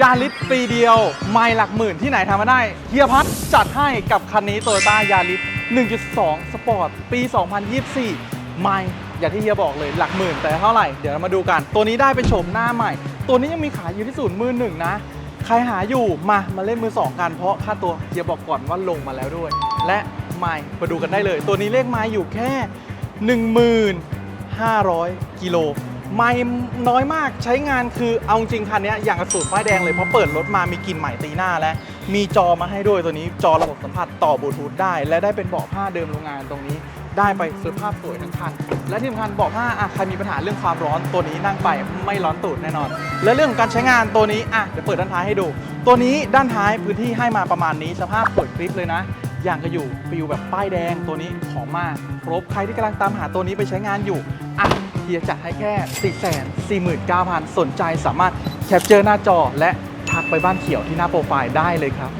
ยาลิสปีเดียว ไม่หลักหมื่นที่ไหนทำมาได้ เฮียพัทจัดให้กับคันนี้โตโยต้ายาลิส1.2 สปอร์ต ปี 2024 ไม่ อย่างที่เฮียบอกเลยหลักหมื่น แต่เท่าไหร่ เดี๋ยวเรามาดูกัน ตัวนี้ได้เป็นโฉมหน้าใหม่ ตัวนี้ยังมีขายอยู่ที่ศูนย์มือหนึ่งนะ ใครหาอยู่มามาเล่นมือสองกัน เพราะค่าตัวเฮียบอกก่อนว่าลงมาแล้วด้วย และไม่มาดูกันได้เลย ตัวนี้เลขไม้อยู่แค่ 1500กิโล ไม่น้อยมากใช้งานคือเอาจริงคันนี้อย่างกระสุนป้ายแดงเลยเพราะเปิดรถมามีกลิ่นใหม่ตีหน้าและมีจอมาให้ด้วยตัวนี้จอระบบสัมผัสต่อบลูทูธได้ และได้เป็นเบาะผ้าเดิมโรงงานตรงนี้ ได้ไปสภาพสวยทั้งคัน และที่สำคัญเบาะผ้าอะใครมีปัญหาเรื่องความร้อนตัวนี้นั่งไปไม่ร้อนตูดแน่นอน และเรื่องของการใช้งานตัวนี้อะเดี๋ยวเปิดด้านท้ายให้ดู ตัวนี้ด้านท้ายพื้นที่ให้มาประมาณนี้สภาพสวยคลิปเลยนะอย่างก็อยู่ฟิลแบบป้ายแดงตัวนี้ของมากครบใครที่กำลังตามหาตัวนี้ไปใช้งานอยู่อะ เฮียจัดให้แค่ 4 4 9 0 0 0 สนใจสามารถแคปเจอร์หน้าจอและทักไปบ้านเขียวที่หน้าโปรไฟล์ได้เลยครับ